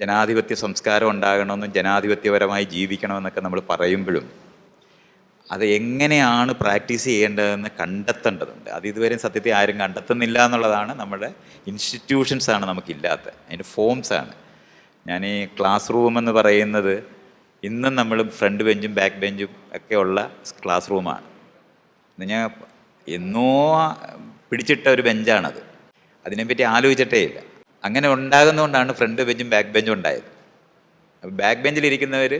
ജനാധിപത്യ സംസ്കാരം ഉണ്ടാകണമെന്നും ജനാധിപത്യപരമായി ജീവിക്കണമെന്നൊക്കെ നമ്മൾ പറയുമ്പോഴും അത് എങ്ങനെയാണ് പ്രാക്ടീസ് ചെയ്യേണ്ടതെന്ന് കണ്ടെത്തേണ്ടതുണ്ട്. അത് ഇതുവരെ സത്യത്തെ ആരും കണ്ടെത്തുന്നില്ല എന്നുള്ളതാണ് നമ്മുടെ ഇൻസ്റ്റിറ്റ്യൂഷൻസാണ് നമുക്കില്ലാത്ത അതിന്റെ ഫോംസാണ് ഞാൻ ഈ ക്ലാസ് റൂം എന്ന് പറയുന്നത് ഇന്നും നമ്മൾ ഫ്രണ്ട് ബെഞ്ചും ബാക്ക് ബെഞ്ചും ഒക്കെ ഉള്ള ക്ലാസ് റൂമാണ് ഞാൻ എന്നോ പിടിച്ചിട്ട ഒരു ബെഞ്ചാണത് അതിനെപ്പറ്റി ആലോചിച്ചിട്ടേ ഇല്ല. അങ്ങനെ ഉണ്ടാകുന്നതുകൊണ്ടാണ് ഫ്രണ്ട് ബെഞ്ചും ബാക്ക് ബെഞ്ചും ഉണ്ടായത്. ബാക്ക് ബെഞ്ചിലിരിക്കുന്നവർ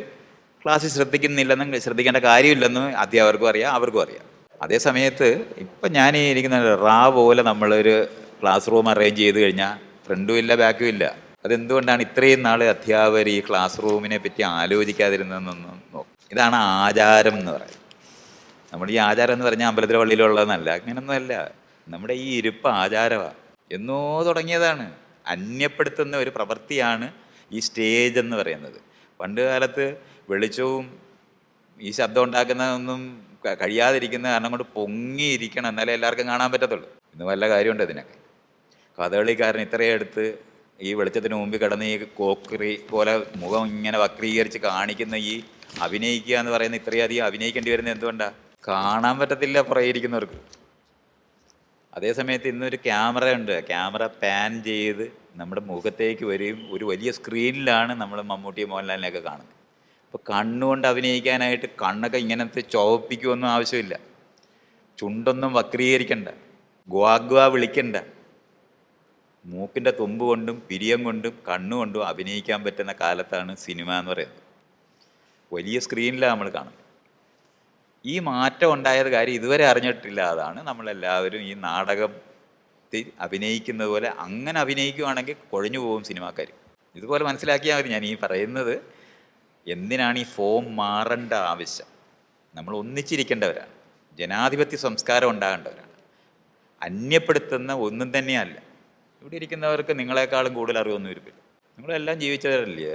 ക്ലാസ്സിൽ ശ്രദ്ധിക്കുന്നില്ലെന്നും ശ്രദ്ധിക്കേണ്ട കാര്യമില്ലെന്നും അധ്യാപകർക്കും അറിയാം അവർക്കും അറിയാം. അതേ സമയത്ത് ഇപ്പം ഞാൻ ഈ ഇരിക്കുന്ന റാ പോലെ നമ്മളൊരു ക്ലാസ് റൂം അറേഞ്ച് ചെയ്ത് കഴിഞ്ഞാൽ ഫ്രണ്ടും ഇല്ല ബാക്കും ഇല്ല. അതെന്തുകൊണ്ടാണ് ഇത്രയും നാൾ അധ്യാപകർ ഈ ക്ലാസ് റൂമിനെ പറ്റി ആലോചിക്കാതിരുന്നതെന്നൊന്നും നോക്കും. ഇതാണ് ആചാരം എന്ന് പറയുന്നത്. നമ്മൾ ഈ ആചാരം എന്ന് പറഞ്ഞാൽ അമ്പലത്തിലെ പള്ളിയിലുള്ളതെന്നല്ല അങ്ങനെയൊന്നുമല്ല നമ്മുടെ ഈ ഇരിപ്പ് ആചാരമാണ് എന്നോ തുടങ്ങിയതാണ്. അന്യപ്പെടുത്തുന്ന ഒരു പ്രവൃത്തിയാണ് ഈ സ്റ്റേജ് എന്ന് പറയുന്നത്. പണ്ട് കാലത്ത് വെളിച്ചവും ഈ ശബ്ദം ഉണ്ടാക്കുന്നതൊന്നും കഴിയാതിരിക്കുന്ന കാരണം കൊണ്ട് പൊങ്ങിയിരിക്കണം. എന്നാലേ എല്ലാവർക്കും കാണാൻ പറ്റത്തുള്ളൂ. ഇന്ന് വല്ല കാര്യമുണ്ട് ഇതിനൊക്കെ. കഥകളിക്കാരൻ ഇത്രയും എടുത്ത് ഈ വെളിച്ചത്തിന് മുമ്പിൽ കിടന്ന് ഈ കോക്രി പോലെ മുഖം ഇങ്ങനെ വക്രീകരിച്ച് കാണിക്കുന്ന ഈ അഭിനയിക്കുക എന്ന് പറയുന്ന ഇത്രയധികം അഭിനയിക്കേണ്ടി വരുന്നത് എന്തുകൊണ്ടാണ് കാണാൻ പറ്റത്തില്ല പുറകെ അതേ അതേസമയത്ത് ഇന്നൊരു ക്യാമറ ഉണ്ട് ക്യാമറ പാൻ ചെയ്ത് നമ്മുടെ മുഖത്തേക്ക് വരികയും ഒരു വലിയ സ്ക്രീനിലാണ് നമ്മൾ മമ്മൂട്ടി മോഹൻലാലിനെയൊക്കെ കാണുന്നത്. അപ്പോൾ കണ്ണുകൊണ്ട് അഭിനയിക്കാനായിട്ട് കണ്ണൊക്കെ ഇങ്ങനത്തെ ചുവപ്പിക്കുമൊന്നും ആവശ്യമില്ല. ചുണ്ടൊന്നും വക്രീകരിക്കണ്ട. ഗ്വാഗ്വാ വിളിക്കണ്ട. മൂക്കിന്റെ തുമ്പ് കൊണ്ടും പിരിയം കൊണ്ടും കണ്ണുകൊണ്ടും അഭിനയിക്കാൻ പറ്റുന്ന കാലത്താണ് സിനിമ എന്ന് പറയുന്നത്. വലിയ സ്ക്രീനിലാണ് നമ്മൾ കാണുന്നത്. ഈ മാറ്റം ഉണ്ടായത് കാര്യം ഇതുവരെ അറിഞ്ഞിട്ടില്ല. അതാണ് നമ്മളെല്ലാവരും ഈ നാടകത്തിൽ അഭിനയിക്കുന്നത് പോലെ അങ്ങനെ അഭിനയിക്കുകയാണെങ്കിൽ കൊഴിഞ്ഞു പോകും സിനിമാക്കാർ. ഇതുപോലെ മനസ്സിലാക്കിയാൽ മതി ഞാൻ ഈ പറയുന്നത്. എന്തിനാണ് ഈ ഫോം മാറേണ്ട ആവശ്യം? നമ്മൾ ഒന്നിച്ചിരിക്കേണ്ടവരാണ്. ജനാധിപത്യ സംസ്കാരം ഉണ്ടാകേണ്ടവരാണ്. അന്യപ്പെടുത്തുന്ന ഒന്നും തന്നെയല്ല. ഇവിടെ ഇരിക്കുന്നവർക്ക് നിങ്ങളെക്കാളും കൂടുതൽ അറിവൊന്നും ഇരിക്കില്ല. നിങ്ങളെല്ലാം ജീവിച്ചവരല്ലേ?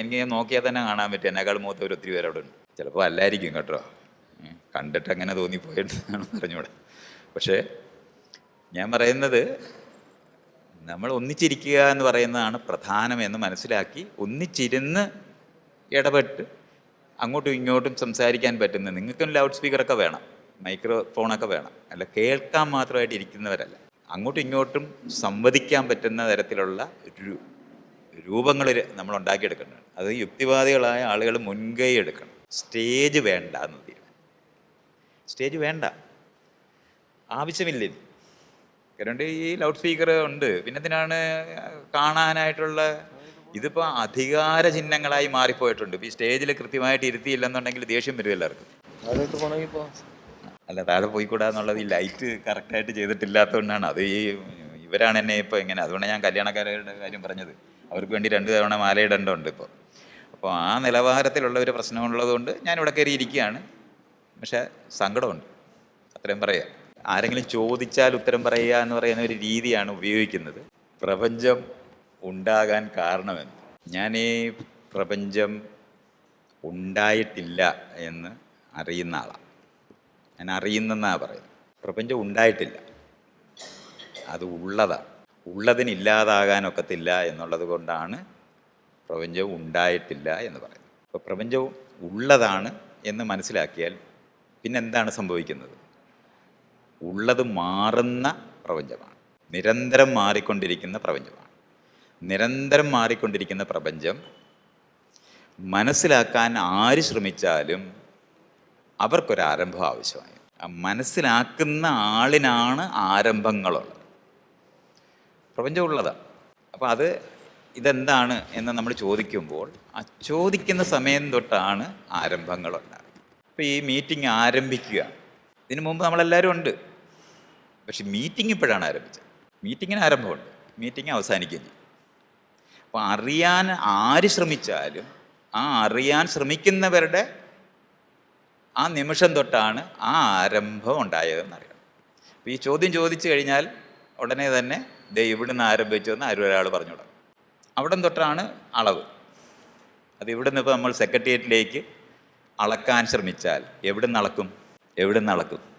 എനിക്ക് ഞാൻ നോക്കിയാൽ തന്നെ കാണാൻ പറ്റും. എന്നെക്കാളും മൂത്തവർ ഒത്തിരി പേര് അവിടെ ഉണ്ട്. ചിലപ്പോൾ അല്ലായിരിക്കും കേട്ടോ. കണ്ടിട്ട് അങ്ങനെ തോന്നിപ്പോയെന്നാണ് പറഞ്ഞൂടെ പക്ഷേ ഞാൻ പറയുന്നത് നമ്മൾ ഒന്നിച്ചിരിക്കുക എന്ന് പറയുന്നതാണ് പ്രധാനമെന്ന് മനസ്സിലാക്കി ഒന്നിച്ചിരുന്ന് ഇടപെട്ട് അങ്ങോട്ടും ഇങ്ങോട്ടും സംസാരിക്കാൻ പറ്റുന്ന നിങ്ങൾക്കും ലൗഡ് സ്പീക്കറൊക്കെ വേണം മൈക്രോഫോണൊക്കെ വേണം. അല്ല കേൾക്കാൻ മാത്രമായിട്ട് ഇരിക്കുന്നവരല്ല. അങ്ങോട്ടും ഇങ്ങോട്ടും സംവദിക്കാൻ പറ്റുന്ന തരത്തിലുള്ള രൂപങ്ങൾ നമ്മൾ ഉണ്ടാക്കിയെടുക്കേണ്ടത് അത് യുക്തിവാദികളായ ആളുകൾ മുൻകൈ എടുക്കണം. സ്റ്റേജ് വേണ്ട എന്ന് തീരുമാനം. സ്റ്റേജ് വേണ്ട. ആവശ്യമില്ല ഇനി. കാരണം ഈ ലൗഡ് സ്പീക്കർ ഉണ്ട്. പിന്നെ എന്തിനാണ് കാണാനായിട്ടുള്ള ഇതിപ്പോൾ അധികാര ചിഹ്നങ്ങളായി മാറിപ്പോയിട്ടുണ്ട്. ഇപ്പോൾ ഈ സ്റ്റേജിൽ കൃത്യമായിട്ട് ഇരുത്തിയില്ലെന്നുണ്ടെങ്കിൽ ദേഷ്യം വരും എല്ലാവർക്കും. അല്ല താഴെ പോയിക്കൂടാ എന്നുള്ളത് ഈ ലൈറ്റ് കറക്റ്റായിട്ട് ചെയ്തിട്ടില്ലാത്തതുകൊണ്ടാണ്. അത് ഈ ഇവരാണ് എന്നെ ഇപ്പോൾ ഇങ്ങനെ. അതുകൊണ്ട് ഞാൻ കല്യാണക്കാരുടെ കാര്യം പറഞ്ഞത്. അവർക്ക് വേണ്ടി രണ്ട് തവണ മാലയിടേണ്ടതുണ്ട് ഇപ്പോൾ അപ്പോൾ ആ നിലവാരത്തിലുള്ള ഒരു പ്രശ്നമുള്ളതുകൊണ്ട് ഞാൻ ഇവിടെ കയറി ഇരിക്കുകയാണ് പക്ഷേ സങ്കടമുണ്ട്. അത്രയും പറയാം. ആരെങ്കിലും ചോദിച്ചാൽ ഉത്തരം പറയുക എന്ന് പറയുന്ന ഒരു രീതിയാണ് ഉപയോഗിക്കുന്നത്. പ്രപഞ്ചം ഉണ്ടാകാൻ കാരണമെന്ന് ഞാൻ ഈ പ്രപഞ്ചം ഉണ്ടായിട്ടില്ല എന്ന് അറിയുന്ന ആളാണ് ഞാൻ അറിയുന്നെന്നാണ് പറയുന്നത്. പ്രപഞ്ചം ഉണ്ടായിട്ടില്ല. അത് ഉള്ളതാണ് ഉള്ളതിന് ഇല്ലാതാകാനൊക്കത്തില്ല എന്നുള്ളത് കൊണ്ടാണ് പ്രപഞ്ചം ഉണ്ടായിട്ടില്ല എന്ന് പറയുന്നത്. അപ്പോൾ പ്രപഞ്ചവും ഉള്ളതാണ് എന്ന് മനസ്സിലാക്കിയാൽ പിന്നെന്താണ് സംഭവിക്കുന്നത്? ഉള്ളത് മാറുന്ന പ്രപഞ്ചമാണ്. നിരന്തരം മാറിക്കൊണ്ടിരിക്കുന്ന പ്രപഞ്ചമാണ്. നിരന്തരം മാറിക്കൊണ്ടിരിക്കുന്ന പ്രപഞ്ചം മനസ്സിലാക്കാൻ ആര് ശ്രമിച്ചാലും അവർക്കൊരു ആരംഭം ആവശ്യമായി മനസ്സിലാക്കുന്ന ആളിനാണ് ആരംഭങ്ങളുള്ളത്. പ്രപഞ്ചം ഉള്ളതാണ് അപ്പോൾ അത് ഇതെന്താണ് എന്ന് നമ്മൾ ചോദിക്കുമ്പോൾ ആ ചോദിക്കുന്ന സമയം തൊട്ടാണ് ആരംഭങ്ങളുണ്ടാകുന്നത് അപ്പോൾ ഈ മീറ്റിംഗ് ആരംഭിക്കുക. ഇതിനു മുമ്പ് നമ്മളെല്ലാവരും ഉണ്ട്. പക്ഷെ മീറ്റിംഗ് ഇപ്പോഴാണ് ആരംഭിച്ചത്. മീറ്റിങ്ങിന് ആരംഭമുണ്ട്. മീറ്റിംഗ് അവസാനിക്കുകയും ചെയ്യും. അപ്പോൾ അറിയാൻ ആര് ശ്രമിച്ചാലും ആ അറിയാൻ ശ്രമിക്കുന്നവരുടെ ആ നിമിഷം തൊട്ടാണ് ആ ആരംഭം ഉണ്ടായതെന്നറിയണം അപ്പോൾ ഈ ചോദ്യം ചോദിച്ചു കഴിഞ്ഞാൽ ഉടനെ തന്നെ ദേ ഇവിടുന്ന് ആരംഭിച്ചു എന്ന് ആരും ഒരാൾ പറഞ്ഞു തുടങ്ങും. അവിടെ തൊട്ടാണ് അളവ്. അത് നിന്ന് ഇപ്പോൾ നമ്മൾ സെക്രട്ടേറിയറ്റിലേക്ക് അളക്കാൻ ശ്രമിച്ചാൽ എവിടെ നിന്ന് അളക്കും? എവിടെ നിന്ന് അളക്കും?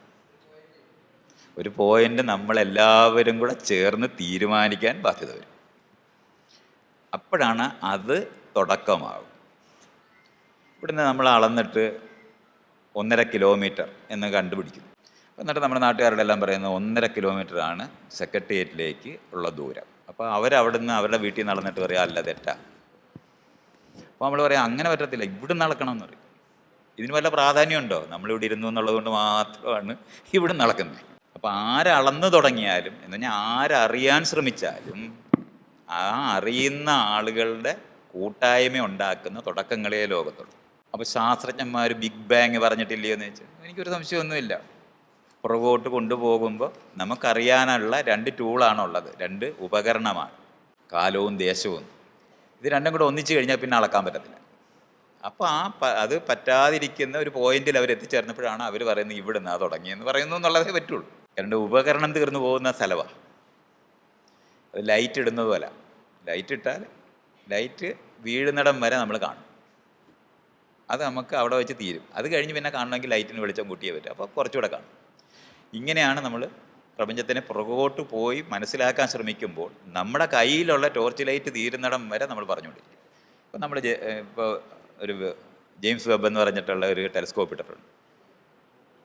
ഒരു പോയിന്റ് നമ്മളെല്ലാവരും കൂടെ ചേർന്ന് തീരുമാനിക്കാൻ ബാധ്യത വരും. അപ്പോഴാണ് അത് തുടക്കമാകും. ഇവിടുന്ന് നമ്മൾ അളന്നിട്ട് ഒന്നര കിലോമീറ്റർ എന്ന് കണ്ടുപിടിക്കും എന്നിട്ട് നമ്മുടെ നാട്ടുകാരുടെ എല്ലാം പറയുന്നത് ഒന്നര കിലോമീറ്ററാണ് സെക്രട്ടേറിയറ്റിലേക്ക് ഉള്ള ദൂരം. അപ്പോൾ അവരവിടുന്ന് അവരുടെ വീട്ടിൽ നിന്ന് നടന്നിട്ട് പറയാം അല്ല തെറ്റാ. അപ്പോൾ നമ്മൾ പറയാം അങ്ങനെ പറ്റത്തില്ല ഇവിടെ നടക്കണം എന്ന് പറയും. ഇതിന് വല്ല പ്രാധാന്യമുണ്ടോ? നമ്മളിവിടെ ഇരുന്നു എന്നുള്ളത് കൊണ്ട് മാത്രമാണ് ഇവിടെ നടക്കുന്നത് അപ്പോൾ ആരളന്നു തുടങ്ങിയാലും എന്ന് പറഞ്ഞാൽ ആരറിയാൻ ശ്രമിച്ചാലും ആ അറിയുന്ന ആളുകളുടെ കൂട്ടായ്മ ഉണ്ടാക്കുന്ന തുടക്കങ്ങളെ ലോകത്തുള്ളൂ. അപ്പോൾ ശാസ്ത്രജ്ഞന്മാർ ബിഗ് ബാങ് പറഞ്ഞിട്ടില്ലയോ എന്ന് വെച്ചാൽ എനിക്കൊരു സംശയമൊന്നുമില്ല. പുറകോട്ട് കൊണ്ടുപോകുമ്പോൾ നമുക്കറിയാനുള്ള രണ്ട് ടൂളാണുള്ളത്. രണ്ട് ഉപകരണമാണ്. കാലവും ദേശവും. ഇത് രണ്ടും കൂടെ ഒന്നിച്ചു കഴിഞ്ഞാൽ പിന്നെ അളക്കാൻ പറ്റത്തില്ല. അപ്പോൾ ആ അത് പറ്റാതിരിക്കുന്ന ഒരു പോയിന്റിൽ അവർ എത്തിച്ചേർന്നപ്പോഴാണ് അവർ പറയുന്നത് ഇവിടുന്ന് ആ തുടങ്ങിയെന്ന് പറയുന്നു എന്നുള്ളതേ പറ്റുള്ളൂ. രണ്ട് ഉപകരണം തീർന്നു പോകുന്ന സ്ഥലമാണ് അത് ലൈറ്റ് ഇടുന്നത് പോലെ. ലൈറ്റ് ഇട്ടാൽ ലൈറ്റ് വീഴുന്നിടം വരെ നമ്മൾ കാണും. അത് നമുക്ക് അവിടെ വെച്ച് തീരും. അത് കഴിഞ്ഞ് പിന്നെ കാണണമെങ്കിൽ ലൈറ്റിന് വെളിച്ചം കൂട്ടിയേ പറ്റും. അപ്പോൾ കുറച്ചുകൂടെ കാണും. ഇങ്ങനെയാണ് നമ്മൾ പ്രപഞ്ചത്തിനെ പുറകോട്ട് പോയി മനസ്സിലാക്കാൻ ശ്രമിക്കുമ്പോൾ നമ്മുടെ കയ്യിലുള്ള ടോർച്ച് ലൈറ്റ് തീരുന്നിടം വരെ നമ്മൾ പറഞ്ഞുകൊണ്ടിരിക്കും. ഇപ്പോൾ നമ്മൾ ഇപ്പോൾ ഒരു ജെയിംസ് വെബ് എന്ന് പറഞ്ഞിട്ടുള്ള ഒരു ടെലിസ്കോപ്പ് ഇട്ടിട്ടുണ്ട്.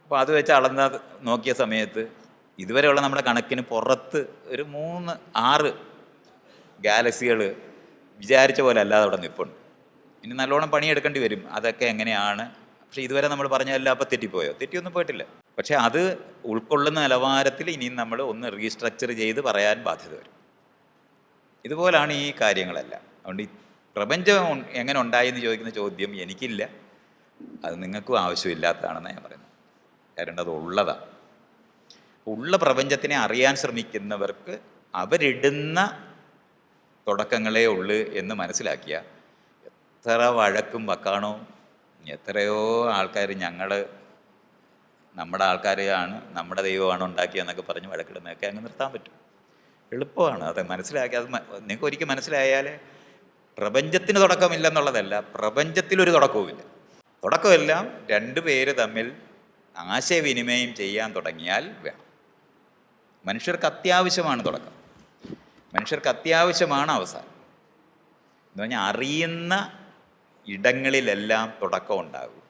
അപ്പോൾ അത് വെച്ച് അളന്ന നോക്കിയ സമയത്ത് ഇതുവരെയുള്ള നമ്മുടെ കണക്കിന് പുറത്ത് ഒരു മൂന്ന് ആറ് ഗാലക്സികൾ വിചാരിച്ച പോലെ അല്ലാതെ അവിടെ നിൽപ്പുണ്ട് ഇനി നല്ലോണം പണിയെടുക്കേണ്ടി വരും. അതൊക്കെ എങ്ങനെയാണ്? പക്ഷെ ഇതുവരെ നമ്മൾ പറഞ്ഞതെല്ലാം അപ്പോൾ തെറ്റിപ്പോയോ? തെറ്റിയൊന്നും പോയിട്ടില്ല. പക്ഷേ അത് ഉൾക്കൊള്ളുന്ന നിലവാരത്തിൽ ഇനിയും നമ്മൾ ഒന്ന് റീസ്ട്രക്ചർ ചെയ്ത് പറയാൻ ബാധ്യത വരും. ഇതുപോലാണ് ഈ കാര്യങ്ങളെല്ലാം. അതുകൊണ്ട് ഈ പ്രപഞ്ചം എങ്ങനെ ഉണ്ടായി എന്ന് ചോദിക്കുന്ന ചോദ്യം എനിക്കില്ല. അത് നിങ്ങൾക്കും ആവശ്യമില്ലാത്തതാണെന്ന് ഞാൻ പറയുന്നത്. കാരണം ഉള്ളതാണ്. ഉള്ള പ്രപഞ്ചത്തിനെ അറിയാൻ ശ്രമിക്കുന്നവർക്ക് അവരിടുന്ന തുടക്കങ്ങളേ ഉള്ളൂ എന്ന് മനസ്സിലാക്കിയ. എത്ര വഴക്കും വക്കാണോ എത്രയോ ആൾക്കാർ ഞങ്ങൾ നമ്മുടെ ആൾക്കാരെയാണ് നമ്മുടെ ദൈവമാണ് ഉണ്ടാക്കിയെന്നൊക്കെ പറഞ്ഞ് വഴക്കിടുന്നതൊക്കെ അങ്ങ് നിർത്താൻ പറ്റും. എളുപ്പമാണ്. അത് മനസ്സിലാക്കി അത് നിങ്ങൾക്ക് ഒരിക്കൽ മനസ്സിലായാൽ പ്രപഞ്ചത്തിന് തുടക്കമില്ലെന്നുള്ളതല്ല പ്രപഞ്ചത്തിലൊരു തുടക്കവുമില്ല. തുടക്കമെല്ലാം രണ്ട് പേര് തമ്മിൽ ആശയവിനിമയം ചെയ്യാൻ തുടങ്ങിയാൽ വേണം. മനുഷ്യർക്ക് അത്യാവശ്യമാണ് തുടക്കം. മനുഷ്യർക്ക് അത്യാവശ്യമാണ് അവസാനം. എന്ന് പറഞ്ഞാൽ അറിയുന്ന ഇടങ്ങളിലെല്ലാം തുടക്കം ഉണ്ടാകും.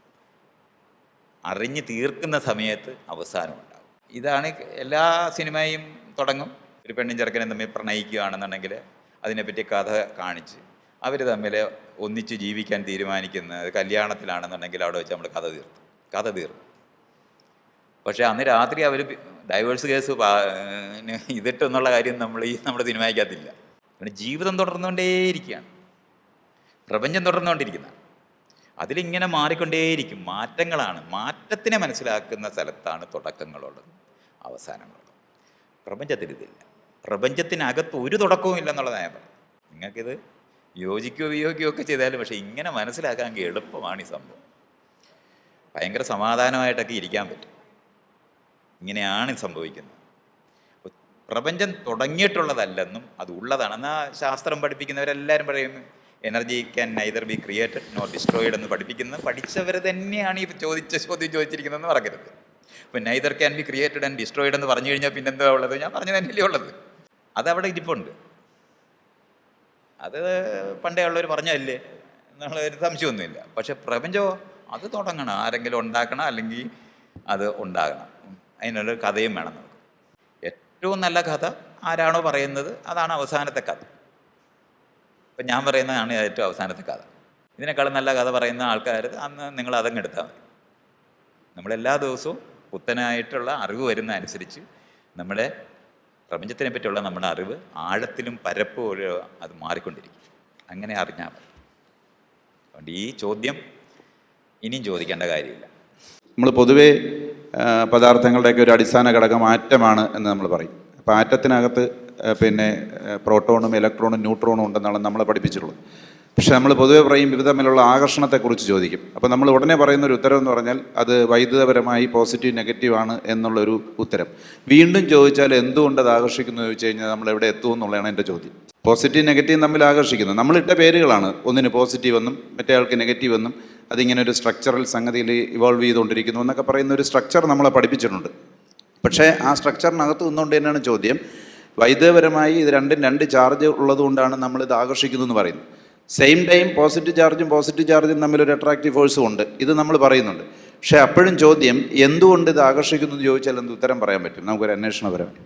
അറിഞ്ഞ് തീർക്കുന്ന സമയത്ത് അവസാനം ഉണ്ടാകും. ഇതാണ് എല്ലാ സിനിമയും തുടങ്ങും. ഒരു പെണ്ണും ചെറുക്കനും തമ്മിൽ പ്രണയിക്കുകയാണെന്നുണ്ടെങ്കിൽ അതിനെപ്പറ്റി കഥ കാണിച്ച് അവർ തമ്മിൽ ഒന്നിച്ച് ജീവിക്കാൻ തീരുമാനിക്കുന്നത് കല്യാണത്തിലാണെന്നുണ്ടെങ്കിൽ അവിടെ വെച്ച് നമ്മൾ കഥ തീർത്തു കഥ തീർന്നു പക്ഷേ അന്ന് രാത്രി അവർ ഡൈവേഴ്സ് കേസ് ഇതിട്ടെന്നുള്ള കാര്യം നമ്മൾ ഈ നമ്മുടെ സിനിമയ്ക്കകത്തില്ല. പിന്നെ ജീവിതം തുടർന്നുകൊണ്ടേയിരിക്കുകയാണ്. പ്രപഞ്ചം തുടർന്നുകൊണ്ടിരിക്കുന്ന. അതിലിങ്ങനെ മാറിക്കൊണ്ടേയിരിക്കും. മാറ്റങ്ങളാണ്. മാറ്റത്തിനെ മനസ്സിലാക്കുന്ന സ്ഥലത്താണ് തുടക്കങ്ങളുള്ളത്. അവസാനങ്ങളുള്ളത്. പ്രപഞ്ചത്തിൽ ഇതില്ല. പ്രപഞ്ചത്തിനകത്ത് ഒരു തുടക്കവും ഇല്ലെന്നുള്ളതാണ് ഞാൻ പറയുന്നത് നിങ്ങൾക്കിത് യോജിക്കുകയോ വിയോഗിക്കുകയോ ഒക്കെ ചെയ്താലും പക്ഷേ ഇങ്ങനെ മനസ്സിലാക്കാൻ എളുപ്പമാണ് ഈ സംഭവം. ഭയങ്കര സമാധാനമായിട്ടൊക്കെ ഇരിക്കാൻ പറ്റും. ഇങ്ങനെയാണ് സംഭവിക്കുന്നത്. പ്രപഞ്ചം തുടങ്ങിയിട്ടുള്ളതല്ലെന്നും അത് ഉള്ളതാണ് എന്നാൽ ശാസ്ത്രം പഠിപ്പിക്കുന്നവരെല്ലാവരും പറയും. Energy can neither be created nor destroyed എന്ന് പഠിപ്പിക്കുന്നത് പഠിച്ചവർ തന്നെയാണ് ഈ ചോദിച്ച ചോദ്യം ചോദിച്ചിരിക്കുന്നതെന്ന് പറയരുത്. അപ്പോൾ neither can be created and destroyed എന്ന് പറഞ്ഞു കഴിഞ്ഞാൽ പിന്നെ എന്താ ഉള്ളത്? ഞാൻ പറഞ്ഞു തന്നെയല്ലേ ഉള്ളത്. അതവിടെ ഇരിപ്പുണ്ട്. അത് പണ്ടേ ഉള്ളവർ പറഞ്ഞല്ലേ എന്നുള്ള ഒരു സംശയമൊന്നുമില്ല. പക്ഷെ പ്രപഞ്ചമോ അത് തുടങ്ങണം. ആരെങ്കിലും ഉണ്ടാക്കണം അല്ലെങ്കിൽ അത് ഉണ്ടാകണം. അതിനൊരു കഥയും വേണം ഏറ്റവും നല്ല കഥ ആരാണോ പറയുന്നത് അതാണ് അവസാനത്തെ കഥ. ഇപ്പം ഞാൻ പറയുന്നതാണ് ഏറ്റവും അവസാനത്തെ കഥ. ഇതിനേക്കാളും നല്ല കഥ പറയുന്ന ആൾക്കാർ അന്ന് നിങ്ങൾ അതങ്ങ് എടുത്താൽ മതി. നമ്മളെല്ലാ ദിവസവും പുത്തനായിട്ടുള്ള അറിവ് വരുന്ന അനുസരിച്ച് നമ്മുടെ പ്രപഞ്ചത്തിനെ പറ്റിയുള്ള നമ്മുടെ അറിവ് ആഴത്തിലും പരപ്പോഴും അത് മാറിക്കൊണ്ടിരിക്കും. അങ്ങനെ അറിഞ്ഞാൽ മതി. അതുകൊണ്ട് ഈ ചോദ്യം ഇനിയും ചോദിക്കേണ്ട കാര്യമില്ല. നമ്മൾ പൊതുവേ പദാർത്ഥങ്ങളുടെയൊക്കെ ഒരു അടിസ്ഥാന ഘടകം ആറ്റമാണ് എന്ന് നമ്മൾ പറയും. അപ്പോൾ ആറ്റത്തിനകത്ത് പിന്നെ പ്രോട്ടോണും ഇലക്ട്രോണും ന്യൂട്രോണും ഉണ്ടെന്നാണ് നമ്മളെ പഠിപ്പിച്ചിട്ടുള്ളത്. പക്ഷെ നമ്മൾ പൊതുവെ പറയും വിവിധ തമ്മിലുള്ള ആകർഷണത്തെക്കുറിച്ച് ചോദിക്കും. അപ്പോൾ നമ്മൾ ഉടനെ പറയുന്ന ഒരു ഉത്തരം എന്ന് പറഞ്ഞാൽ അത് വൈദ്യുതപരമായി പോസിറ്റീവ് നെഗറ്റീവ് ആണ് എന്നുള്ളൊരു ഉത്തരം. വീണ്ടും ചോദിച്ചാൽ എന്തുകൊണ്ട് അത് ആകർഷിക്കുന്നു ചോദിച്ചു കഴിഞ്ഞാൽ നമ്മൾ എവിടെ എത്തും എന്നുള്ളതാണ് എന്റെ ചോദ്യം. പോസിറ്റീവ് നെഗറ്റീവ് തമ്മിൽ ആകർഷിക്കുന്നത് നമ്മളിട്ട പേരുകളാണ്. ഒന്നിന് പോസിറ്റീവ് എന്നും മറ്റേ ആൾക്ക് നെഗറ്റീവ് എന്നും അതിങ്ങനെ ഒരു സ്ട്രക്ചറൽ സംഗതിയിൽ ഇവോൾവ് ചെയ്തുകൊണ്ടിരിക്കുന്നു എന്നൊക്കെ പറയുന്ന ഒരു സ്ട്രക്ചർ നമ്മളെ പഠിപ്പിച്ചിട്ടുണ്ട്. പക്ഷേ ആ സ്ട്രക്ചറിനകത്ത് നിന്നുകൊണ്ട് തന്നെയാണ് ചോദ്യം. വൈദ്യുതപരമായി ഇത് രണ്ടും രണ്ട് ചാർജ് ഉള്ളതുകൊണ്ടാണ് നമ്മൾ ഇത് ആകർഷിക്കുന്നു എന്ന് പറയുന്നത്. സെയിം ടൈം പോസിറ്റീവ് ചാർജും പോസിറ്റീവ് ചാർജും തമ്മിലൊരു അട്രാക്റ്റീവ് ഫോഴ്സും ഉണ്ട്. ഇത് നമ്മൾ പറയുന്നുണ്ട്. പക്ഷേ അപ്പോഴും ചോദ്യം എന്തുകൊണ്ട് ഇത് ആകർഷിക്കുന്നു? എന്ന് ചോദിച്ചാൽ എന്ത് ഉത്തരം പറയാൻ പറ്റും? നമുക്കൊരു അന്വേഷണപരമായി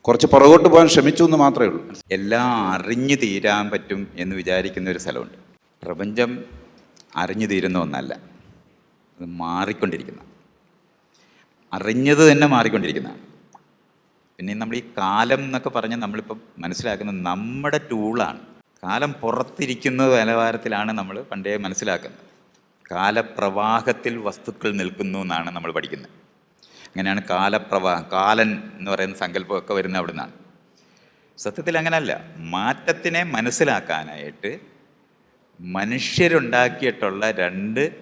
കുറച്ച് പുറകോട്ട് പോകാൻ ശ്രമിച്ചു എന്ന് മാത്രമേ ഉള്ളൂ. എല്ലാം അറിഞ്ഞു തീരാൻ പറ്റും എന്ന് വിചാരിക്കുന്ന ഒരു സ്ഥലമുണ്ട്. പ്രപഞ്ചം അറിഞ്ഞു തീരുന്ന ഒന്നല്ല. അത് മാറിക്കൊണ്ടിരിക്കുന്ന. അറിഞ്ഞത് തന്നെ മാറിക്കൊണ്ടിരിക്കുന്നതാണ് പിന്നെ നമ്മൾ ഈ കാലം എന്നൊക്കെ പറഞ്ഞാൽ നമ്മളിപ്പോൾ മനസ്സിലാക്കുന്നത് നമ്മുടെ ടൂളാണ് കാലം പുറത്തിരിക്കുന്ന നിലവാരത്തിലാണ് നമ്മൾ പണ്ടേ മനസ്സിലാക്കുന്നത്. കാലപ്രവാഹത്തിൽ വസ്തുക്കൾ നിൽക്കുന്നു എന്നാണ് നമ്മൾ പഠിക്കുന്നത്. അങ്ങനെയാണ് കാലപ്രവാഹം കാലൻ എന്ന് പറയുന്ന സങ്കല്പമൊക്കെ വരുന്നത് അവിടെ നിന്നാണ് സത്യത്തിൽ അങ്ങനല്ല. മാറ്റത്തിനെ മനസ്സിലാക്കാനായിട്ട് മനുഷ്യരുണ്ടാക്കിയിട്ടുള്ള രണ്ട്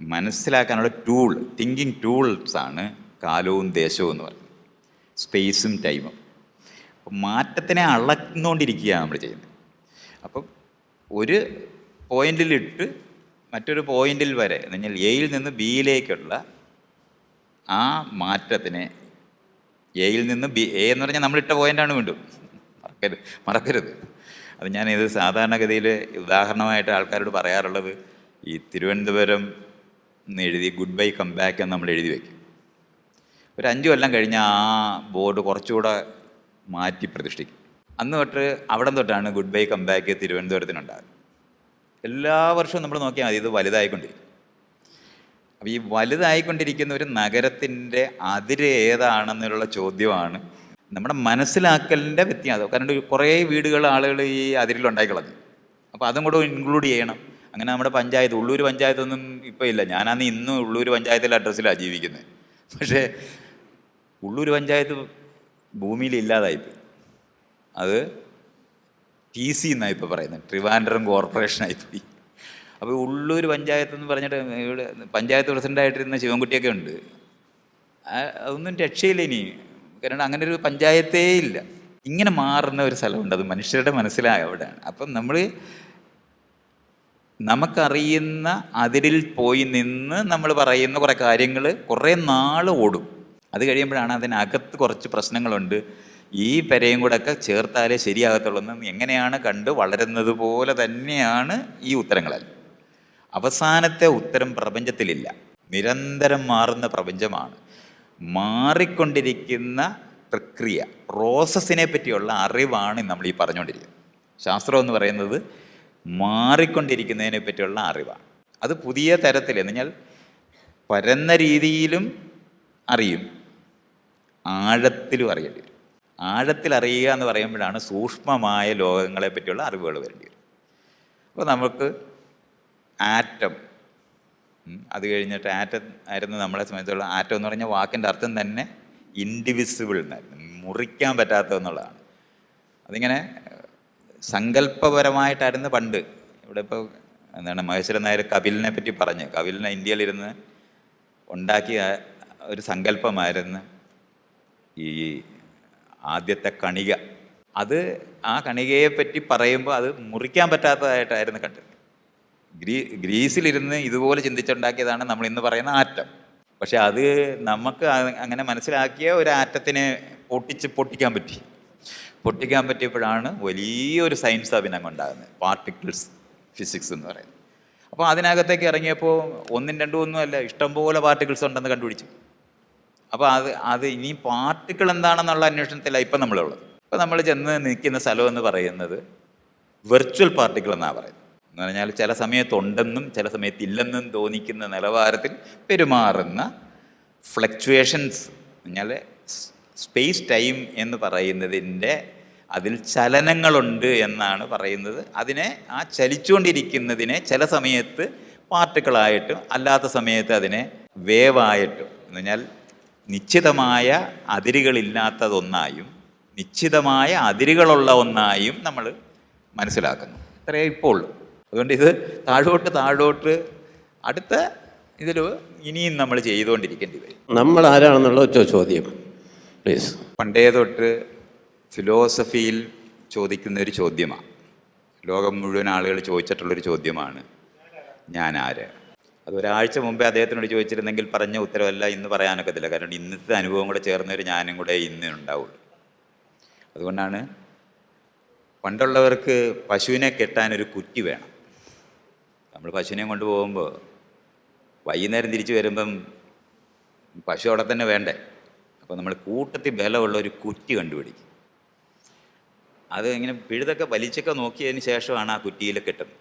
മനസ്സിലാക്കാനുള്ള ടൂൾ തിങ്കിങ് ടൂൾസാണ് കാലവും ദേശവും എന്ന് പറയുന്നത്. സ്പേസും ടൈമും അപ്പം മാറ്റത്തിനെ അളന്നുകൊണ്ടിരിക്കുകയാണ് നമ്മൾ ചെയ്യുന്നത്. അപ്പം ഒരു പോയിന്റിലിട്ട് മറ്റൊരു പോയിന്റിൽ വരെ എന്നുവെച്ചാൽ എയിൽ നിന്ന് ബിയിലേക്കുള്ള ആ മാറ്റത്തിനെ എയിൽ നിന്ന് ബി എ എന്ന് പറഞ്ഞാൽ നമ്മളിട്ട പോയിന്റാണ് വീണ്ടും. മറക്കരുത് മറക്കരുത്. അത് ഞാൻ ഇത് സാധാരണഗതിയിൽ ഉദാഹരണമായിട്ട് ആൾക്കാരോട് പറയാറുള്ളത് ഈ തിരുവനന്തപുരം എന്ന് എഴുതി ഗുഡ് ബൈ കം ബാക്ക് എന്ന് നമ്മൾ എഴുതി വയ്ക്കും. ഒരു അഞ്ച് കൊല്ലം കഴിഞ്ഞാൽ ആ ബോർഡ് കുറച്ചുകൂടെ മാറ്റി പ്രതിഷ്ഠിക്കും. അന്ന് തൊട്ട് അവിടെ തൊട്ടാണ് ഗുഡ് ബൈ കം ബാക്ക് തിരുവനന്തപുരത്തിനുണ്ടാകുന്നത് എല്ലാ വർഷവും നമ്മൾ നോക്കിയാൽ മതി ഇത് വലുതായിക്കൊണ്ടിരിക്കും. അപ്പോൾ ഈ വലുതായിക്കൊണ്ടിരിക്കുന്ന ഒരു നഗരത്തിന്റെ അതിര് ഏതാണെന്നുള്ള ചോദ്യമാണ് നമ്മുടെ മനസ്സിലാക്കലിന്റെ വ്യത്യാസം. കാരണം കുറേ വീടുകൾ ആളുകൾ ഈ അതിരിൽ ഉണ്ടായിക്കളഞ്ഞു അപ്പോൾ അതും കൂടെ ഇൻക്ലൂഡ് ചെയ്യണം. അങ്ങനെ നമ്മുടെ പഞ്ചായത്ത് ഉള്ളൂർ പഞ്ചായത്തൊന്നും ഇപ്പോൾ ഇല്ല. ഞാനാന്ന് ഇന്നും ഉള്ളൂർ പഞ്ചായത്തിലെ അഡ്രസ്സിലാണ് ജീവിക്കുന്നത്. പക്ഷേ ഉള്ളൂർ പഞ്ചായത്ത് ഭൂമിയിൽ ഇല്ലാതായിപ്പോയി അത് ടി സി എന്നാണ് ഇപ്പോൾ പറയുന്നത്. ട്രിവാൻഡ്രം കോർപ്പറേഷനായിപ്പോയി അപ്പോൾ ഉള്ളൂർ പഞ്ചായത്ത് എന്ന് പറഞ്ഞിട്ട് ഇവിടെ പഞ്ചായത്ത് പ്രസിഡന്റായിട്ടിരുന്ന ശിവൻകുട്ടിയൊക്കെ ഉണ്ട്. അതൊന്നും രക്ഷയില്ല ഇനി. കാരണം അങ്ങനെ ഒരു പഞ്ചായത്തേ ഇല്ല. ഇങ്ങനെ മാറുന്ന ഒരു സ്ഥലമുണ്ട്. അത് മനുഷ്യരുടെ മനസ്സിലായ അവിടെയാണ്. അപ്പം നമ്മൾ നമുക്കറിയുന്ന അതിരിൽ പോയി നിന്ന് നമ്മൾ പറയുന്ന കുറേ കാര്യങ്ങൾ കുറേ നാൾ ഓടും. അത് കഴിയുമ്പോഴാണ് അതിനകത്ത് കുറച്ച് പ്രശ്നങ്ങളുണ്ട്. ഈ പെരയും കൂടെ ഒക്കെ ചേർത്താലേ ശരിയാകത്തുള്ളൂ എന്ന് എങ്ങനെയാണ് കണ്ട് വളരുന്നത് പോലെ തന്നെയാണ് ഈ ഉത്തരങ്ങളെല്ലാം. അവസാനത്തെ ഉത്തരം പ്രപഞ്ചത്തിലില്ല. നിരന്തരം മാറുന്ന പ്രപഞ്ചമാണ്. മാറിക്കൊണ്ടിരിക്കുന്ന പ്രക്രിയ പ്രോസസ്സിനെ പറ്റിയുള്ള അറിവാണ് നമ്മൾ ഈ പറഞ്ഞുകൊണ്ടിരിക്കുന്നത്. ശാസ്ത്രം എന്ന് പറയുന്നത് മാറിക്കൊണ്ടിരിക്കുന്നതിനെ പറ്റിയുള്ള അറിവാണ്. അത് പുതിയ തരത്തിൽ എന്ന് പറഞ്ഞാൽ പരന്ന രീതിയിലും അറിയും. ആഴത്തിലും അറിയേണ്ടി വരും. ആഴത്തിൽ അറിയുക എന്ന് പറയുമ്പോഴാണ് സൂക്ഷ്മമായ ലോകങ്ങളെ പറ്റിയുള്ള അറിവുകൾ വരേണ്ടി വരും. അപ്പോൾ നമുക്ക് ആറ്റം അത് കഴിഞ്ഞിട്ട് ആറ്റം ആയിരുന്നു നമ്മളെ സംബന്ധിച്ചുള്ള ആറ്റം എന്ന് പറഞ്ഞ വാക്കിന്റെ അർത്ഥം തന്നെ ഇൻഡിവിസിബിൾ എന്നായിരുന്നു. മുറിക്കാൻ പറ്റാത്തതെന്നുള്ളതാണ് അതിങ്ങനെ സങ്കല്പപരമായിട്ടായിരുന്നു പണ്ട്. ഇവിടെ ഇപ്പോൾ എന്താണ് മഹേശ്വരൻ നായർ കപിലിനെ പറ്റി പറഞ്ഞ് കപിലിനെ ഇന്ത്യയിലിരുന്ന് ഉണ്ടാക്കിയ ഒരു സങ്കല്പമായിരുന്നു ഈ ആദ്യത്തെ കണിക. അത് ആ കണികയെ പറ്റി പറയുമ്പോൾ അത് മുറിക്കാൻ പറ്റാത്തതായിട്ടായിരുന്നു കണ്ടത്. ഗ്രീ ഗ്രീസിലിരുന്ന് ഇതുപോലെ ചിന്തിച്ചുണ്ടാക്കിയതാണ് നമ്മൾ ഇന്ന് പറയുന്ന ആറ്റം. പക്ഷെ അത് നമുക്ക് അങ്ങനെ മനസ്സിലാക്കിയ ഒരു ആറ്റത്തിനെ പൊട്ടിച്ച് പൊട്ടിക്കാൻ പറ്റി. പൊട്ടിക്കാൻ പറ്റിയപ്പോഴാണ് വലിയൊരു സയൻസ് അഭിനയം ഉണ്ടാകുന്നത്. പാർട്ടിക്കിൾസ് ഫിസിക്സ് എന്ന് പറയുന്നത്. അപ്പോൾ അതിനകത്തേക്ക് ഇറങ്ങിയപ്പോൾ ഒന്നും രണ്ടും ഒന്നും അല്ല ഇഷ്ടംപോലെ പാർട്ടിക്കിൾസ് ഉണ്ടെന്ന് കണ്ടുപിടിച്ചു. അപ്പോൾ അത് അത് ഇനി പാർട്ടിക്കിൾ എന്താണെന്നുള്ള അന്വേഷണത്തിലാണ് ഇപ്പം നമ്മളുള്ളത്. ഇപ്പം നമ്മൾ ചെന്ന് നിൽക്കുന്ന സ്ഥലം എന്ന് പറയുന്നത് വെർച്വൽ പാർട്ടിക്കിൾ എന്നാണ് പറയുന്നത്. എന്ന് പറഞ്ഞാൽ ചില സമയത്തുണ്ടെന്നും ചില സമയത്ത് ഇല്ലെന്നും തോന്നിക്കുന്ന നിലവാരത്തിൽ പെരുമാറുന്ന ഫ്ലക്ച്വേഷൻസ് പറഞ്ഞാൽ സ്പേസ് ടൈം എന്ന് പറയുന്നതിന്റെ അതിൽ ചലനങ്ങളുണ്ട് എന്നാണ് പറയുന്നത്. അതിനെ ആ ചലിച്ചുകൊണ്ടിരിക്കുന്നതിനെ ചില സമയത്ത് പാർട്ടിക്കിളായിട്ടും അല്ലാത്ത സമയത്ത് അതിനെ വേവായിട്ടും എന്ന് പറഞ്ഞാൽ നിശ്ചിതമായ അതിരുകളില്ലാത്തതൊന്നായും നിശ്ചിതമായ അതിരുകളുള്ള ഒന്നായും നമ്മൾ മനസ്സിലാക്കുന്നു. ഇത്രയേ ഇപ്പോൾ. ഉള്ളൂ അതുകൊണ്ട് ഇത് താഴോട്ട് താഴോട്ട് അടുത്ത ഇതിൽ ഇനിയും നമ്മൾ ചെയ്തുകൊണ്ടിരിക്കേണ്ടി വരും. നമ്മൾ ആരാണെന്നുള്ള ഒറ്റ ചോദ്യം. പ്ലീസ് പണ്ടേ തൊട്ട് ഫിലോസഫിയിൽ ചോദിക്കുന്ന ഒരു ചോദ്യമാണ് ലോകം മുഴുവൻ ആളുകൾ ചോദിച്ചിട്ടുള്ളൊരു ചോദ്യമാണ് ഞാൻ ആര്? അത് ഒരാഴ്ച മുമ്പേ അദ്ദേഹത്തിനോട് ചോദിച്ചിരുന്നെങ്കിൽ പറഞ്ഞ ഉത്തരവല്ല ഇന്ന് പറയാനൊക്കത്തില്ല. കാരണം ഇന്നത്തെ അനുഭവം കൂടെ ചേർന്ന ഒരു ഞാനും കൂടെ ഇന്ന് ഉണ്ടാവുള്ളൂ. അതുകൊണ്ടാണ് പണ്ടുള്ളവർക്ക് പശുവിനെ കെട്ടാൻ ഒരു കുറ്റി വേണം. നമ്മൾ പശുവിനെ കൊണ്ടുപോകുമ്പോൾ വൈകുന്നേരം തിരിച്ചു വരുമ്പം പശു അവിടെ തന്നെ വേണ്ടേ? അപ്പോൾ നമ്മൾ കൂട്ടത്തിൽ ബലമുള്ള ഒരു കുറ്റി കണ്ടുപിടിക്കും. അത് ഇങ്ങനെ പിഴുതൊക്കെ വലിച്ചൊക്കെ നോക്കിയതിന് ശേഷമാണ് ആ കുറ്റിയിൽ കെട്ടുന്നത്.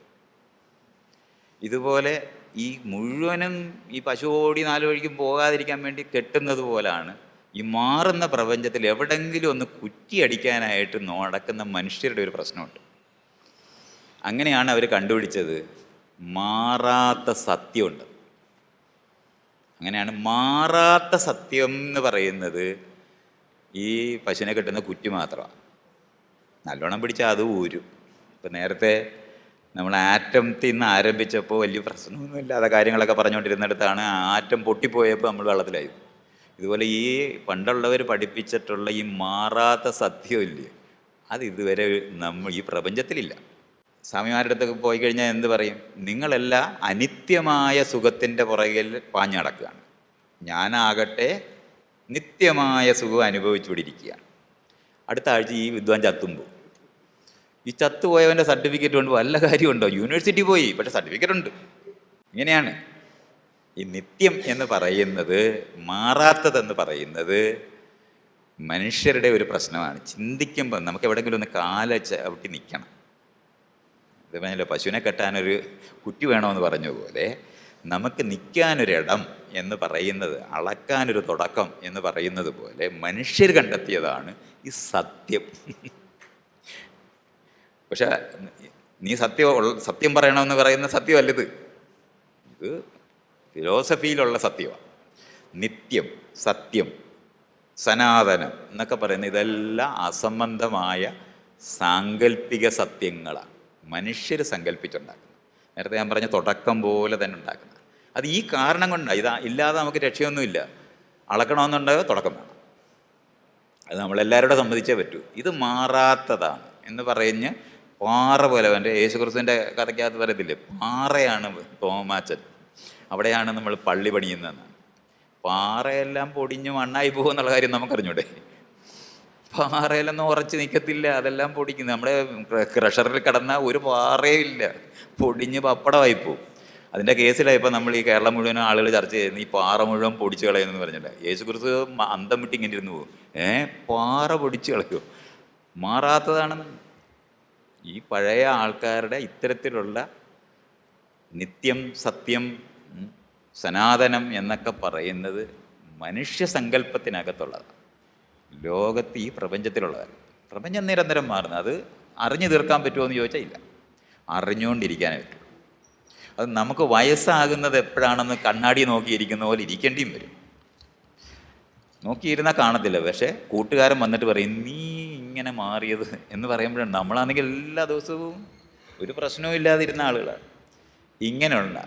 ഇതുപോലെ ഈ മുഴുവനും ഈ പശു ഓടി നാല് വഴിക്കും പോകാതിരിക്കാൻ വേണ്ടി കെട്ടുന്നത് പോലാണ്. ഈ മാറുന്ന പ്രപഞ്ചത്തിൽ എവിടെങ്കിലും ഒന്ന് കുറ്റിയടിക്കാനായിട്ട് നടക്കുന്ന മനുഷ്യരുടെ ഒരു പ്രശ്നമുണ്ട്. അങ്ങനെയാണ് അവർ കണ്ടുപിടിച്ചത്. മാറാത്ത സത്യമുണ്ട്. അങ്ങനെയാണ് മാറാത്ത സത്യം എന്ന് പറയുന്നത് ഈ പശുവിനെ കെട്ടുന്ന കുറ്റി മാത്രമാണ്. നല്ലോണം പിടിച്ചാൽ അത് ഊരും. ഇപ്പം നേരത്തെ നമ്മൾ ആറ്റം നിന്ന് ആരംഭിച്ചപ്പോൾ വലിയ പ്രശ്നമൊന്നുമില്ലാതെ കാര്യങ്ങളൊക്കെ പറഞ്ഞുകൊണ്ടിരുന്നിടത്താണ് ആറ്റം പൊട്ടിപ്പോയപ്പോൾ നമ്മൾ വെള്ളത്തിലായി. ഇതുപോലെ ഈ പണ്ടുള്ളവർ പഠിപ്പിച്ചിട്ടുള്ള ഈ മാറാത്ത സത്യമില്ലേ അത് ഇതുവരെ നമ്മൾ ഈ പ്രപഞ്ചത്തിലില്ല. സ്വാമിമാരുടെ അടുത്തൊക്കെ പോയി കഴിഞ്ഞാൽ എന്ത് പറയും? നിങ്ങളെല്ലാം അനിത്യമായ സുഖത്തിന്റെ പുറകിൽ പാഞ്ഞു നടക്കുകയാണ്. ഞാനാകട്ടെ നിത്യമായ സുഖം അനുഭവിച്ചുകൊണ്ടിരിക്കുകയാണ്. അടുത്ത ആഴ്ച ഈ വിദ്വാൻ ചത്തുമ്പോൾ ഈ ചത്തുപോയവന്റെ സർട്ടിഫിക്കറ്റ് കൊണ്ട് വല്ല കാര്യമുണ്ടോ? യൂണിവേഴ്സിറ്റി പോയി പക്ഷെ സർട്ടിഫിക്കറ്റ് ഉണ്ട്. ഇങ്ങനെയാണ്. ഈ നിത്യം എന്ന് പറയുന്നത് മാറാത്തതെന്ന് പറയുന്നത് മനുഷ്യരുടെ ഒരു പ്രശ്നമാണ്. ചിന്തിക്കുമ്പോൾ നമുക്ക് എവിടെയെങ്കിലും ഒന്ന് കാല ചവിട്ടി നിൽക്കണം. ഇത് പറഞ്ഞല്ലോ പശുവിനെ കെട്ടാനൊരു കുറ്റി വേണമെന്ന് പറഞ്ഞ പോലെ നമുക്ക് നിൽക്കാനൊരിടം എന്ന് പറയുന്നത് അളക്കാനൊരു തുടക്കം എന്ന് പറയുന്നത് പോലെ മനുഷ്യർ കണ്ടെത്തിയതാണ് ഈ സത്യം. പക്ഷെ നീ സത്യം സത്യം പറയണമെന്ന് പറയുന്ന സത്യമല്ല ഇത് ഇത് ഫിലോസഫിയിലുള്ള സത്യമാണ് നിത്യം സത്യം സനാതനം എന്നൊക്കെ പറയുന്ന ഇതെല്ലാം അസംബന്ധമായ സാങ്കല്പിക സത്യങ്ങളാണ്. മനുഷ്യർ സങ്കല്പിച്ചുണ്ടാക്കുന്നത് നേരത്തെ ഞാൻ പറഞ്ഞ തുടക്കം പോലെ തന്നെ ഉണ്ടാക്കുന്നത്. അത് ഈ കാരണം കൊണ്ടാണ് ഇതാ ഇല്ലാതെ നമുക്ക് രക്ഷയൊന്നുമില്ല. അളക്കണമെന്നുണ്ടോ തുടക്കം വേണം. അത് നമ്മളെല്ലാവരോടും സംബന്ധിച്ചേ പറ്റൂ. ഇത് മാറാത്തതാണ് എന്ന് പറഞ്ഞ് പാറ പോലെ എന്റെ യേശുക്രിസ്തുവിന്റെ കഥയ്ക്കകത്ത് പറയത്തില്ലേ? പാറയാണ് തോമാച്ചൻ. അവിടെയാണ് നമ്മൾ പള്ളി പണിയുന്നതെന്നാണ് പാറയെല്ലാം പൊടിഞ്ഞ് മണ്ണായി പോകും എന്നുള്ള കാര്യം നമുക്കറിഞ്ഞൂടെ? പാറയിലൊന്നും ഉറച്ച് നിൽക്കത്തില്ല അതെല്ലാം പൊടിക്കുന്നു. നമ്മുടെ ക്രഷറിൽ കിടന്ന ഒരു പാറയും ഇല്ല. പൊടിഞ്ഞ് പപ്പടമായി പോകും അതിന്റെ കേസിലായപ്പോൾ നമ്മൾ ഈ കേരളം മുഴുവൻ ആളുകൾ ചർച്ച ചെയ്യുന്നത് ഈ പാറ മുഴുവൻ പൊടിച്ച് കളയുന്നു പറഞ്ഞില്ല? യേശു കുറിച്ച് അന്തം വിട്ടിങ്ങനെ ഇരുന്ന് പോകും ഏ? പാറ പൊടിച്ച് കളയോ മാറാത്തതാണെന്ന് ഈ പഴയ ആൾക്കാരുടെ ഇത്തരത്തിലുള്ള നിത്യം സത്യം സനാതനം എന്നൊക്കെ പറയുന്നത് മനുഷ്യ സങ്കല്പത്തിനകത്തുള്ളതാണ്. ലോകത്ത് ഈ പ്രപഞ്ചത്തിലുള്ളതാണ് പ്രപഞ്ചം നിരന്തരം മാറുന്നത് അത് അറിഞ്ഞു തീർക്കാൻ പറ്റുമോ എന്ന് ചോദിച്ചാൽ ഇല്ല. അറിഞ്ഞുകൊണ്ടിരിക്കാനേ പറ്റും. അത് നമുക്ക് വയസ്സാകുന്നത് എപ്പോഴാണെന്ന് കണ്ണാടി നോക്കിയിരിക്കുന്ന പോലെ ഇരിക്കേണ്ടിയും വരും. നോക്കിയിരുന്നാൽ കാണത്തില്ല. പക്ഷേ കൂട്ടുകാരൻ വന്നിട്ട് പറയും നീ ഇങ്ങനെ മാറിയത് എന്ന് പറയുമ്പോഴാണ്. നമ്മളാണെങ്കിൽ എല്ലാ ദിവസവും ഒരു പ്രശ്നവും ഇല്ലാതിരുന്ന ആളുകളാണ്. ഇങ്ങനെയുള്ള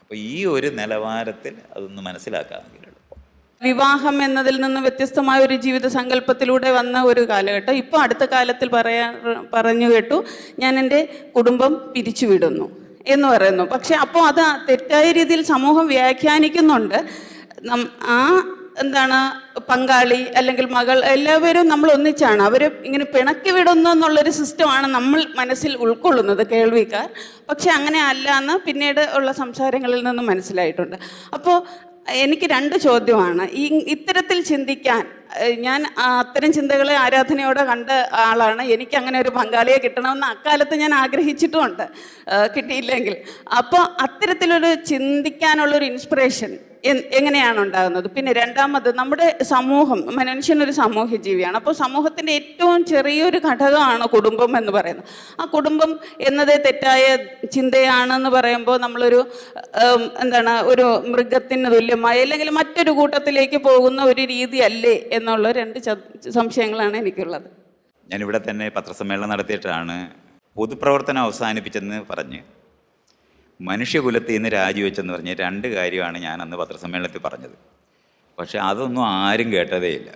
അപ്പോൾ ഈ ഒരു നിലവാരത്തിൽ അതൊന്ന് മനസ്സിലാക്കാമെങ്കിൽ വിവാഹം എന്നതിൽ നിന്ന് വ്യത്യസ്തമായ ഒരു ജീവിത സങ്കല്പത്തിലൂടെ വന്ന ഒരു കാലഘട്ടം. ഇപ്പോൾ അടുത്ത കാലത്തിൽ പറയാ പറഞ്ഞു കേട്ടു ഞാൻ എന്റെ കുടുംബം പിരിച്ചുവിടുന്നു എന്ന് പറയുന്നു. പക്ഷെ അപ്പോൾ അത് തെറ്റായ രീതിയിൽ സമൂഹം വ്യാഖ്യാനിക്കുന്നുണ്ട്. ആ എന്താണ് പങ്കാളി അല്ലെങ്കിൽ മകൾ എല്ലാവരും നമ്മൾ ഒന്നിച്ചാണ്. അവർ ഇങ്ങനെ പിണക്കി വിടുന്നു എന്നുള്ളൊരു സിസ്റ്റമാണ് നമ്മൾ മനസ്സിൽ ഉൾക്കൊള്ളുന്നത് കേൾവിക്കാർ. പക്ഷെ അങ്ങനെ അല്ല എന്ന് പിന്നീട് ഉള്ള സംസാരങ്ങളിൽ നിന്ന് മനസ്സിലായിട്ടുണ്ട്. അപ്പോൾ എനിക്ക് രണ്ട് ചോദ്യമാണ്. ഈ ഇത്തരത്തിൽ ചിന്തിക്കാൻ ഞാൻ അത്തരം ചിന്തകളെ ആരാധനയോടെ കണ്ട ആളാണ്. എനിക്ക് അങ്ങനെ ഒരു പങ്കാളിയെ കിട്ടണമെന്ന് അക്കാലത്ത് ഞാൻ ആഗ്രഹിച്ചിട്ടുമുണ്ട്. കിട്ടിയില്ലെങ്കിൽ. അപ്പോൾ അത്തരത്തിലൊരു ചിന്തിക്കാനുള്ളൊരു ഇൻസ്പിറേഷൻ എങ്ങനെയാണ് ഉണ്ടാകുന്നത്? പിന്നെ രണ്ടാമത് നമ്മുടെ സമൂഹം മനുഷ്യനൊരു സാമൂഹ്യ ജീവിയാണ്. അപ്പോൾ സമൂഹത്തിന്റെ ഏറ്റവും ചെറിയൊരു ഘടകമാണ് കുടുംബം എന്ന് പറയുന്നത്. ആ കുടുംബം എന്നതേ തെറ്റായ ചിന്തയാണെന്ന് പറയുമ്പോൾ നമ്മളൊരു എന്താണ് ഒരു മൃഗത്തിന് തുല്യമായ അല്ലെങ്കിൽ മറ്റൊരു കൂട്ടത്തിലേക്ക് പോകുന്ന ഒരു രീതി അല്ലേ എന്നുള്ള രണ്ട് സംശയങ്ങളാണ് എനിക്കുള്ളത്. ഞാനിവിടെ തന്നെ പത്രസമ്മേളനം നടത്തിയിട്ടാണ് പൊതുപ്രവർത്തനം അവസാനിപ്പിച്ചെന്ന് പറഞ്ഞ് മനുഷ്യകുലത്തിൽ നിന്ന് രാജിവെച്ചെന്ന് പറഞ്ഞ രണ്ട് കാര്യമാണ് ഞാൻ അന്ന് പത്രസമ്മേളനത്തിൽ പറഞ്ഞത്. പക്ഷെ അതൊന്നും ആരും കേട്ടതേയില്ല.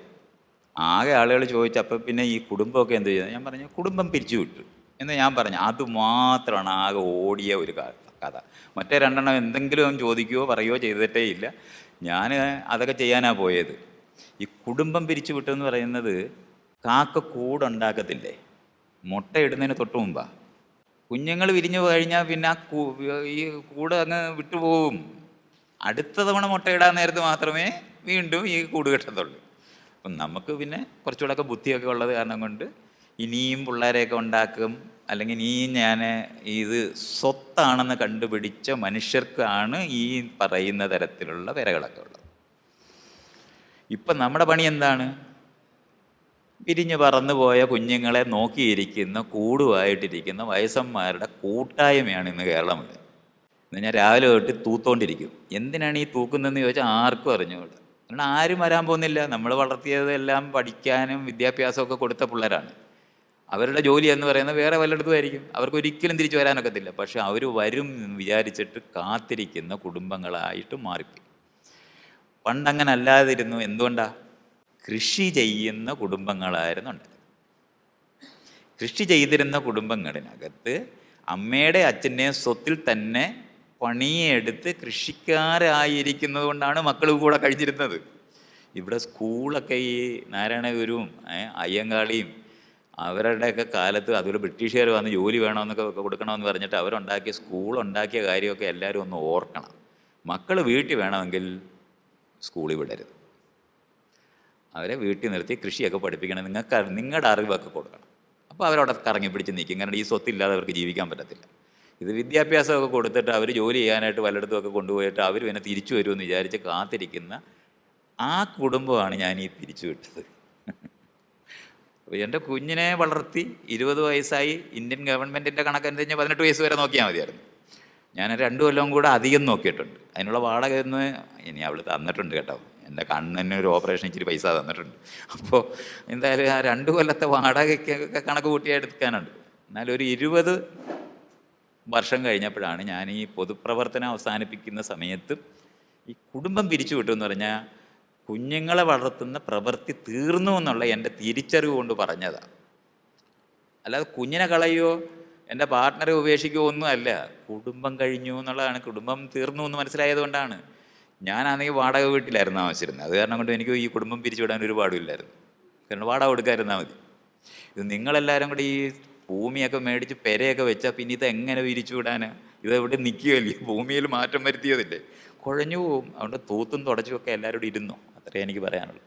ആകെ ആളുകൾ ചോദിച്ചപ്പോൾ പിന്നെ ഈ കുടുംബമൊക്കെ എന്ത് ചെയ്യുന്നത് ഞാൻ പറഞ്ഞു കുടുംബം പിരിച്ചു വിട്ടു. എന്ന് ഞാൻ പറഞ്ഞു. അത് മാത്രമാണ് ആകെ ഓടിയ ഒരു കഥ. മറ്റേ രണ്ടെണ്ണം എന്തെങ്കിലും ചോദിക്കുകയോ പറയുകയോ ചെയ്തിട്ടേ ഇല്ല. ഞാൻ അതൊക്കെ ചെയ്യാനാണ് പോയത്. ഈ കുടുംബം പിരിച്ചു വിട്ടെന്ന് പറയുന്നത് കാക്ക കൂടുണ്ടാക്കത്തില്ലേ മുട്ട ഇടുന്നതിന് തൊട്ട് മുമ്പാ. കുഞ്ഞുങ്ങൾ വിരിഞ്ഞു കഴിഞ്ഞാൽ പിന്നെ ഈ കൂട് അങ്ങ് വിട്ടുപോകും അടുത്ത തവണ മുട്ടയിടാൻ നേരത്ത് മാത്രമേ വീണ്ടും ഈ കൂട് കെട്ടത്തുള്ളൂ. അപ്പം നമുക്ക് പിന്നെ കുറച്ചുകൂടെയൊക്കെ ബുദ്ധിയൊക്കെ ഉള്ളത് കാരണം കൊണ്ട് ഇനിയും പിള്ളേരെയൊക്കെ ഉണ്ടാക്കും. അല്ലെങ്കിൽ ഇനിയും ഞാൻ ഇത് സ്വത്താണെന്ന് കണ്ടുപിടിച്ച മനുഷ്യർക്കാണ് ഈ പറയുന്ന തരത്തിലുള്ള വിരകളൊക്കെ ഉള്ളത്. ഇപ്പം നമ്മുടെ പണി എന്താണ്? പിരിഞ്ഞു പറന്നുപോയ കുഞ്ഞുങ്ങളെ നോക്കിയിരിക്കുന്ന കൂടുമായിട്ടിരിക്കുന്ന വയസ്സന്മാരുടെ കൂട്ടായ്മയാണ് ഇന്ന് കേരളമുള്ളത് ഇന്ന് ഞാൻ രാവിലെ തൊട്ട് തൂത്തോണ്ടിരിക്കും. എന്തിനാണ് ഈ തൂക്കുന്നതെന്ന് ചോദിച്ചാൽ ആർക്കും അറിഞ്ഞുകൂടാ. കാരണം ആരും വരാൻ പോകുന്നില്ല. നമ്മൾ വളർത്തിയതെല്ലാം പഠിക്കാനും വിദ്യാഭ്യാസമൊക്കെ കൊടുത്ത പിള്ളേരാണ്. അവരുടെ ജോലി എന്ന് പറയുന്നത് വേറെ വല്ലയിടത്തുമായിരിക്കും അവർക്ക് ഒരിക്കലും തിരിച്ചു വരാനൊക്കത്തില്ല. പക്ഷെ അവർ വരും എന്ന് വിചാരിച്ചിട്ട് കാത്തിരിക്കുന്ന കുടുംബങ്ങളായിട്ട് മാറിപ്പോയി. പണ്ടങ്ങനെ അല്ലാതിരുന്നു. എന്തുകൊണ്ടാ? കൃഷി ചെയ്യുന്ന കുടുംബങ്ങളായിരുന്നുണ്ട്. കൃഷി ചെയ്തിരുന്ന കുടുംബങ്ങളിനകത്ത് അമ്മയുടെ അച്ഛന്റെയും സ്വത്തിൽ തന്നെ പണിയെടുത്ത് കൃഷിക്കാരായിരിക്കുന്നത് കൊണ്ടാണ് മക്കൾ കൂടെ കഴിഞ്ഞിരുന്നത്. ഇവിടെ സ്കൂളൊക്കെ ഈ നാരായണഗുരുവും അയ്യങ്കാളിയും അവരുടെയൊക്കെ കാലത്ത് അതുപോലെ ബ്രിട്ടീഷുകാർ വന്ന് ജോലി വേണമെന്നൊക്കെ കൊടുക്കണമെന്ന് പറഞ്ഞിട്ട് അവരുണ്ടാക്കിയ സ്കൂൾ ഉണ്ടാക്കിയ കാര്യമൊക്കെ എല്ലാവരും ഒന്ന് ഓർക്കണം. മക്കൾ വീട്ടിൽ വേണമെങ്കിൽ സ്കൂളിൽ വിടരുത്. അവരെ വീട്ടിൽ നിർത്തി കൃഷിയൊക്കെ പഠിപ്പിക്കണം. നിങ്ങൾക്ക് നിങ്ങളുടെ അറിവൊക്കെ കൊടുക്കണം. അപ്പോൾ അവരവിടെ കറങ്ങി പിടിച്ച് നിൽക്കും. കാരണം ഈ സ്വത്തില്ലാതെ അവർക്ക് ജീവിക്കാൻ പറ്റത്തില്ല. ഇത് വിദ്യാഭ്യാസമൊക്കെ കൊടുത്തിട്ട് അവർ ജോലി ചെയ്യാനായിട്ട് വല്ലയിടത്തുമൊക്കെ കൊണ്ടുപോയിട്ട് അവർ പിന്നെ തിരിച്ചു വരുമെന്ന് വിചാരിച്ച് കാത്തിരിക്കുന്ന ആ കുടുംബമാണ് ഞാൻ ഈ പിരിച്ചു വിട്ടത്. അപ്പോൾ എന്റെ കുഞ്ഞിനെ വളർത്തി ഇരുപത് വയസ്സായി ഇന്ത്യൻ ഗവൺമെന്റിന്റെ കണക്കനുസരിച്ച് പതിനെട്ട് വയസ്സ് വരെ നോക്കിയാൽ മതിയായിരുന്നു. ഞാൻ രണ്ട് കൊല്ലം കൂടെ അധികം നോക്കിയിട്ടുണ്ട്. അതിനുള്ള വാടക എന്ന് ഇനി അവൾ തന്നിട്ടുണ്ട് കേട്ടോ. എന്റെ കണ്ണിന് ഒരു ഓപ്പറേഷൻ ഇച്ചിരി പൈസ തന്നിട്ടുണ്ട്. അപ്പോൾ എന്തായാലും ആ രണ്ട് കൊല്ലത്തെ വാടകയ്ക്കൊക്കെ കണക്ക് കൂട്ടി എടുക്കാനുണ്ട്. എന്നാലും ഒരു ഇരുപത് വർഷം കഴിഞ്ഞപ്പോഴാണ് ഞാൻ ഈ പൊതുപ്രവർത്തനം അവസാനിപ്പിക്കുന്ന സമയത്ത് ഈ കുടുംബം പിരിച്ചു വിട്ടു എന്ന് പറഞ്ഞാൽ കുഞ്ഞുങ്ങളെ വളർത്തുന്ന പ്രവൃത്തി തീർന്നു എന്നുള്ള എന്റെ തിരിച്ചറിവ് കൊണ്ട് പറഞ്ഞതാണ് അല്ലാതെ കുഞ്ഞിനെ കളയോ എന്റെ പാർട്ട്ണറെ ഉപേക്ഷിക്കുകയോ ഒന്നും അല്ല. കുടുംബം കഴിഞ്ഞു എന്നുള്ളതാണ്. കുടുംബം തീർന്നു എന്ന് മനസ്സിലായത് കൊണ്ടാണ്. ഞാനാണെങ്കിൽ വാടക വീട്ടിലായിരുന്നു താമസിച്ചിരുന്നത്. അത് കാരണം കൊണ്ട് എനിക്ക് ഈ കുടുംബം പിരിച്ചുവിടാൻ ഒരു പാടുമില്ലായിരുന്നു കാരണം വാടക കൊടുക്കാതിരുന്നാൽ മതി. ഇത് നിങ്ങളെല്ലാവരും കൂടി ഈ ഭൂമിയൊക്കെ മേടിച്ച് പെരയൊക്കെ വെച്ചാൽ പിന്നെ ഇത് എങ്ങനെ പിരിച്ചുവിടാനാ ഇത് എവിടെ നിൽക്കുകയല്ലേ? ഭൂമിയിൽ മാറ്റം വരുത്തിയതില്ലേ? കുഴഞ്ഞു പോവും. അതുകൊണ്ട് തൂത്തും തുടച്ചും ഒക്കെ എല്ലാവരോടും ഇരുന്നു. അത്രേ എനിക്ക് പറയാനുള്ളൂ.